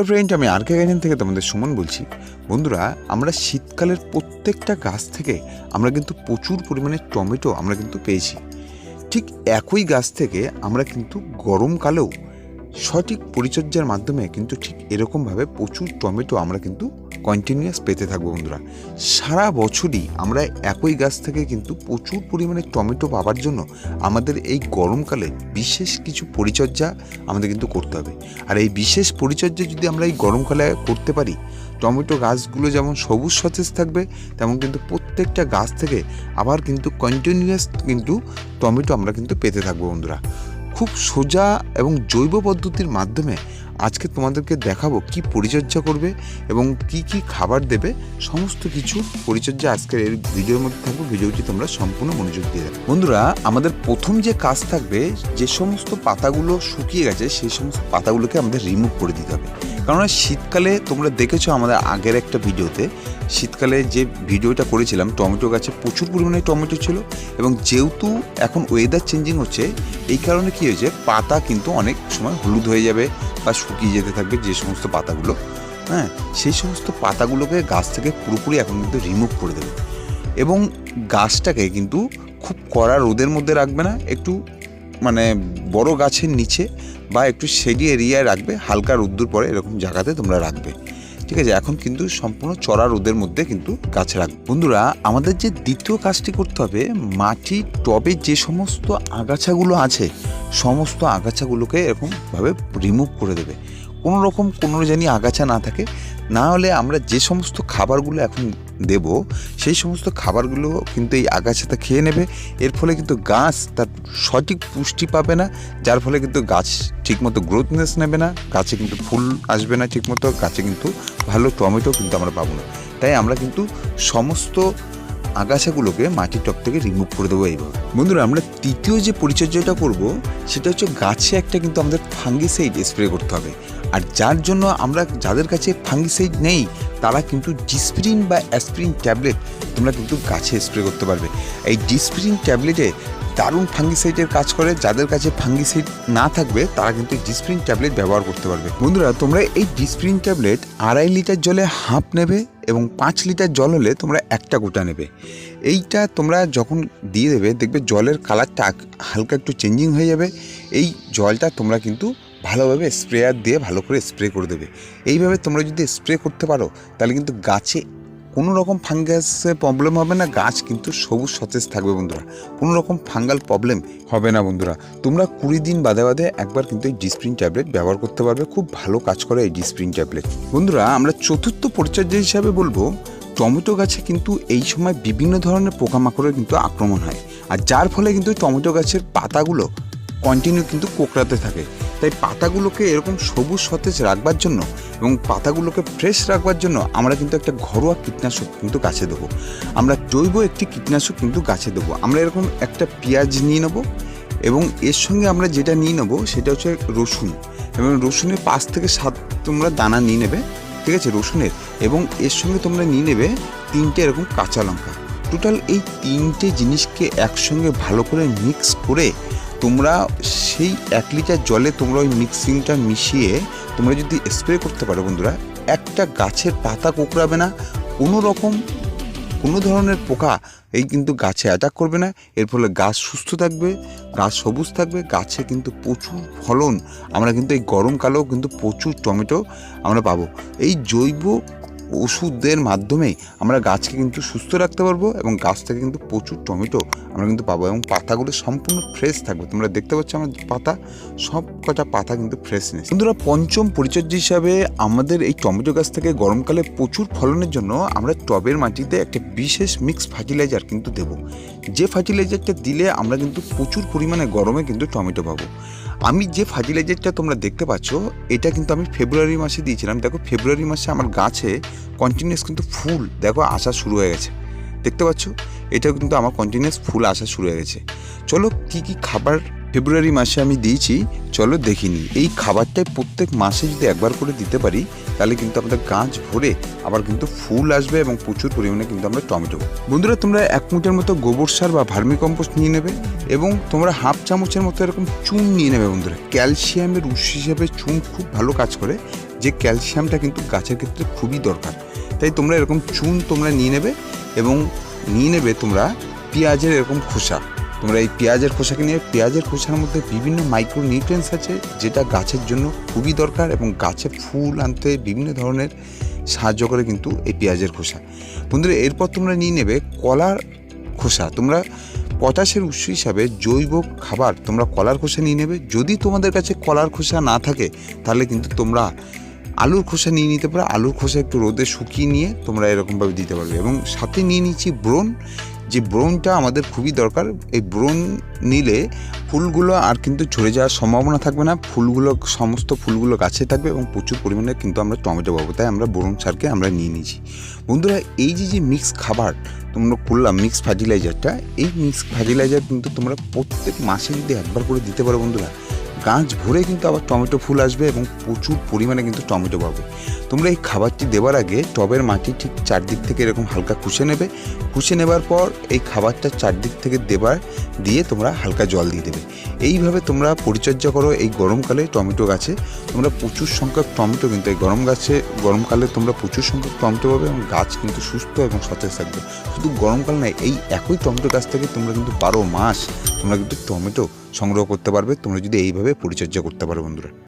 Hello friend আমি আর কে garden থেকে তোমাদের সুমন বলছি। বন্ধুরা, আমরা শীতকালের প্রত্যেকটা গাছ থেকে আমরা কিন্তু প্রচুর পরিমাণে টমেটো আমরা কিন্তু পেয়েছি। ঠিক একই গাছ থেকে আমরা কিন্তু গরমকালেও সঠিক পরিচর্যার মাধ্যমে কিন্তু ঠিক এরকমভাবে প্রচুর টমেটো আমরা কিন্তু কন্টিনিউয়াস পেতে থাকব বন্ধুরা। সারা বছরই আমরা একই গাছ থেকে কিন্তু প্রচুর পরিমাণে টমেটো পাওয়ার জন্য আমাদের এই গরমকালে বিশেষ কিছু পরিচর্যা আমাদের কিন্তু করতে হবে। আর এই বিশেষ পরিচর্যা যদি আমরা এই গরমকালে করতে পারি, টমেটো গাছগুলো যেমন সবুজ সতেজ থাকবে, তেমন কিন্তু প্রত্যেকটা গাছ থেকে আবার কিন্তু কন্টিনিউয়াস কিন্তু টমেটো আমরা কিন্তু পেতে থাকব বন্ধুরা। খুব সোজা এবং জৈব পদ্ধতির মাধ্যমে আজকে তোমাদেরকে দেখাবো কি পরিচর্যা করবে এবং কি কি খাবার দেবে। সমস্ত কিছু পরিচর্যা আজকের এই ভিডিওর মধ্যে থাকবে। ভিডিওটি তোমরা সম্পূর্ণ মনোযোগ দিয়ে দেবে বন্ধুরা, আমাদের প্রথম যে কাজ থাকবে, যে সমস্ত পাতাগুলো শুকিয়ে গেছে, সেই সমস্ত পাতাগুলোকে আমাদের রিমুভ করে দিতে হবে। কারণ শীতকালে তোমরা দেখেছ আমাদের আগের একটা ভিডিওতে, শীতকালে যে ভিডিওটা করেছিলাম, টমেটো গাছে প্রচুর পরিমাণে টমেটো ছিল এবং যেহেতু এখন ওয়েদার চেঞ্জিং হচ্ছে, এই কারণে কী হয়েছে, পাতা কিন্তু অনেক সময় হলুদ হয়ে যাবে বা শুকিয়ে যেতে থাকবে যে সমস্ত পাতাগুলো হ্যাঁ সেই সমস্ত পাতাগুলোকে গাছ থেকে পুরোপুরি এখন কিন্তু রিমুভ করে দেবে। এবং গাছটাকে কিন্তু খুব কড়া রোদের মধ্যে রাখবে না, একটু মানে বড় গাছের নিচে বা একটু শেডি এরিয়ায় রাখবে, হালকা রোদ্দুর পরে এরকম জায়গাতে তোমরা রাখবে। ঠিক আছে, এখন কিন্তু সম্পূর্ণ চড়া রোদের মধ্যে কিন্তু গাছ রাখবে। বন্ধুরা, আমাদের যে দ্বিতীয় কাজটি করতে হবে, মাটি টবে যে সমস্ত আগাছাগুলো আছে, সমস্ত আগাছাগুলোকে এরকমভাবে রিমুভ করে দেবে। কোনো রকম কোনো জানি আগাছা না থাকে না হলে আমরা যে সমস্ত খাবারগুলো এখন দেব, সেই সমস্ত খাবারগুলো কিন্তু এই আগাছাটা খেয়ে নেবে। এর ফলে কিন্তু গাছ তার সঠিক পুষ্টি পাবে না, যার ফলে কিন্তু গাছ ঠিকমতো গ্রোথনেস নেবে না, গাছে কিন্তু ফুল আসবে না ঠিকমতো, গাছে কিন্তু ভালো টমেটো কিন্তু আমরা পাবো না। তাই আমরা কিন্তু সমস্ত আগাছাগুলোকে মাটির টপ থেকে রিমুভ করে দেবো এইভাবে। বন্ধুরা, আমরা তৃতীয় যে পরিচর্যাটা করব, সেটা হচ্ছে গাছে একটা কিন্তু আমাদের ফাঙ্গিসাইড স্প্রে করতে হবে। আর যার জন্য আমরা যাদের কাছে ফাঙ্গিসাইড নেই, তারা কিন্তু ডিসপ্রিন বা অ্যাসপ্রিন ট্যাবলেট তোমরা কিন্তু গাছে স্প্রে করতে পারবে। এই ডিসপ্রিন ট্যাবলেটে দারুণ ফাঙ্গিসাইডের কাজ করে, যাদের কাছে ফাঙ্গিসাইড না থাকবে, তারা কিন্তু ডিসপ্রিন ট্যাবলেট ব্যবহার করতে পারবে। বন্ধুরা, তোমরা এই ডিসপ্রিন ট্যাবলেট আড়াই লিটার জলে হাফ নেবে এবং পাঁচ লিটার জল হলে তোমরা একটা গোটা নেবে। এইটা তোমরা যখন দিয়ে দেবে, দেখবে জলের কালারটা হালকা একটু চেঞ্জিং হয়ে যাবে। এই জলটা তোমরা কিন্তু ভালোভাবে স্প্রেয়ার দিয়ে ভালো করে স্প্রে করে দেবে। এইভাবে তোমরা যদি স্প্রে করতে পারো, তাহলে কিন্তু গাছে কোনো রকম ফাঙ্গাসের প্রবলেম হবে না, গাছ কিন্তু সবুজ সতেজ থাকবে বন্ধুরা। কোনো রকম ফাঙ্গাল প্রবলেম হবে না বন্ধুরা। তোমরা কুড়ি দিন বাদে বাদে একবার কিন্তু এই ডিসপ্রিন ট্যাবলেট ব্যবহার করতে পারবে, খুব ভালো কাজ করে এই ডিসপ্রিন ট্যাবলেট বন্ধুরা, আমরা চতুর্থ পরিচর্যা হিসাবে বলব, টমেটো গাছে কিন্তু এই সময় বিভিন্ন ধরনের পোকামাকড়ের কিন্তু আক্রমণ হয়। আর যার ফলে কিন্তু টমেটো গাছের পাতাগুলো কন্টিনিউ কিন্তু কোকড়াতে থাকে। তাই পাতাগুলোকে এরকম সবুজ সতেজ রাখবার জন্য এবং পাতাগুলোকে ফ্রেশ রাখবার জন্য আমরা কিন্তু একটা ঘরোয়া কীটনাশক কিন্তু গাছে দেবো। আমরা জৈব একটি কীটনাশক কিন্তু গাছে দেবো। আমরা এরকম একটা পেঁয়াজ নিয়ে নেব এবং এর সঙ্গে আমরা যেটা নিয়ে নেব সেটা হচ্ছে রসুন এবং রসুনের পাঁচ থেকে সাত তোমরা দানা নিয়ে নেবে, ঠিক আছে, রসুনের এবং এর সঙ্গে তোমরা নিয়ে নেবে তিনটে এরকম কাঁচা লঙ্কা। টোটাল এই তিনটে জিনিসকে একসঙ্গে ভালো করে মিক্স করে তোমরা সেই এক লিটার জলে তোমরা ওই মিক্সিংটা মিশিয়ে তোমরা যদি স্প্রে করতে পারো বন্ধুরা, একটা গাছের পাতা কোকড়াবে না, কোনো রকম কোনো ধরনের পোকা এই কিন্তু গাছে অ্যাটাক করবে না। এর ফলে গাছ সুস্থ থাকবে, গাছ সবুজ থাকবে, গাছে কিন্তু প্রচুর ফলন, আমরা কিন্তু এই গরমকালেও কিন্তু প্রচুর টমেটো আমরা পাবো। এই জৈব ওষুধের মাধ্যমে আমরা গাছকে কিন্তু সুস্থ রাখতে পারব এবং গাছ থেকে কিন্তু প্রচুর টমেটো আমরা কিন্তু পাবো এবং পাতাগুলো সম্পূর্ণ ফ্রেশ থাকবে। তোমরা দেখতে পাচ্ছ আমার পাতা, সব কটা পাতা কিন্তু ফ্রেশনেস বন্ধুরা, পঞ্চম পরিচর্যা হিসাবে আমাদের এই টমেটো গাছ থেকে গরমকালে প্রচুর ফলনের জন্য আমরা টবের মাটিতে একটা বিশেষ মিক্স ফার্টিলাইজার কিন্তু দেব। যে ফার্টিলাইজারটা দিলে আমরা কিন্তু প্রচুর পরিমাণে গরমে কিন্তু টমেটো পাবো। আমি যে ফার্টিলাইজারটা তোমরা দেখতে পাচ্ছ, এটা কিন্তু আমি ফেব্রুয়ারি মাসে দিয়েছিলাম। দেখো, ফেব্রুয়ারি মাসে আমার গাছে কন্টিনিউয়াস কিন্তু ফুল, দেখো, আসা শুরু হয়ে গেছে। দেখতে পাচ্ছ? এটাও কিন্তু আমার কন্টিনিউয়াস ফুল আসা শুরু হয়ে গেছে। চলো, কী কী খাবার ফেব্রুয়ারি মাসে আমি দিয়েছি, চলো দেখিনি এই খাবারটাই প্রত্যেক মাসে যদি একবার করে দিতে পারি, তাহলে কিন্তু আমাদের গাছ ভরে আবার কিন্তু ফুল আসবে এবং প্রচুর পরিমাণে কিন্তু আমরা টমেটো। বন্ধুরা, তোমরা এক মুঠের মতো গোবর সার বা ভার্মি কম্পোস্ট নিয়ে নেবে এবং তোমরা হাফ চামচের মতো এরকম চুন নিয়ে নেবে বন্ধুরা। ক্যালসিয়ামের উৎস হিসেবে চুন খুব ভালো কাজ করে, যে ক্যালসিয়ামটা কিন্তু গাছের ক্ষেত্রে খুবই দরকার। তাই তোমরা এরকম চুন তোমরা নিয়ে নেবে এবং নিয়ে নেবে তোমরা পেঁয়াজের এরকম খোসা। তোমরা এই পেঁয়াজের খোসাকে নিয়ে, পেঁয়াজের খোসার মধ্যে বিভিন্ন মাইক্রো নিউট্রিয়েন্টস আছে, যেটা গাছের জন্য খুবই দরকার এবং গাছে ফুল আনতে বিভিন্ন ধরনের সাহায্য করে কিন্তু এই পেঁয়াজের খোসা। বন্ধুরা, এরপর তোমরা নিয়ে নেবে কলার খোসা। তোমরা পটাশের উৎস হিসাবে জৈব খাবার তোমরা কলার খোসা নিয়ে নেবে। যদি তোমাদের কাছে কলার খোসা না থাকে, তাহলে কিন্তু তোমরা আলুর খোসা নিয়ে নিতে পারো। আলুর খোসা একটু রোদে শুকিয়ে নিয়ে তোমরা এরকমভাবে দিতে পারবে। এবং সাথে নিয়ে নিচ্ছি ব্রোন যে ব্রোনটা আমাদের খুবই দরকার, এই ব্রোন নিলে ফুলগুলো আর কিন্তু ঝরে যাওয়ার সম্ভাবনা থাকবে না। ফুলগুলো, সমস্ত ফুলগুলো গাছে থাকবে এবং প্রচুর পরিমাণে কিন্তু আমরা টমেটো পাবো, তাই আমরা বোরন সারকে আমরা নিয়ে নিয়েছি। বন্ধুরা, এই যে যে মিক্স খাবার তোমরা করলাম, মিক্স ফার্টিলাইজারটা, এই মিক্স ফার্টিলাইজার কিন্তু তোমরা প্রত্যেক মাসে যদি একবার করে দিতে পারো বন্ধুরা গাছ ভরে কিন্তু আবার টমেটো ফুল আসবে এবং প্রচুর পরিমাণে কিন্তু টমেটো পাবে। তোমরা এই খাবারটি দেওয়ার আগে টবের মাটি ঠিক চারদিক থেকে এরকম হালকা কুষে নেবে। কুষে নেবার পর এই খাবারটা চারদিক থেকে দেবার দিয়ে তোমরা হালকা জল দিয়ে দেবে। এইভাবে তোমরা পরিচর্যা করো এই গরমকালে টমেটো গাছে। তোমরা প্রচুর সংখ্যক টমেটো কিন্তু এই গরম গাছে, গরমকালে তোমরা প্রচুর সংখ্যক টমেটো পাবে এবং গাছ কিন্তু সুস্থ এবং সতেজ থাকবে। শুধু গরমকাল নয়, এই একই টমেটো গাছ থেকে তোমরা কিন্তু বারো মাস তোমরা কিন্তু টমেটো সংগ্রহ করতে পারবে তোমরা যদি এইভাবে পরিচর্যা করতে পারো বন্ধুরা।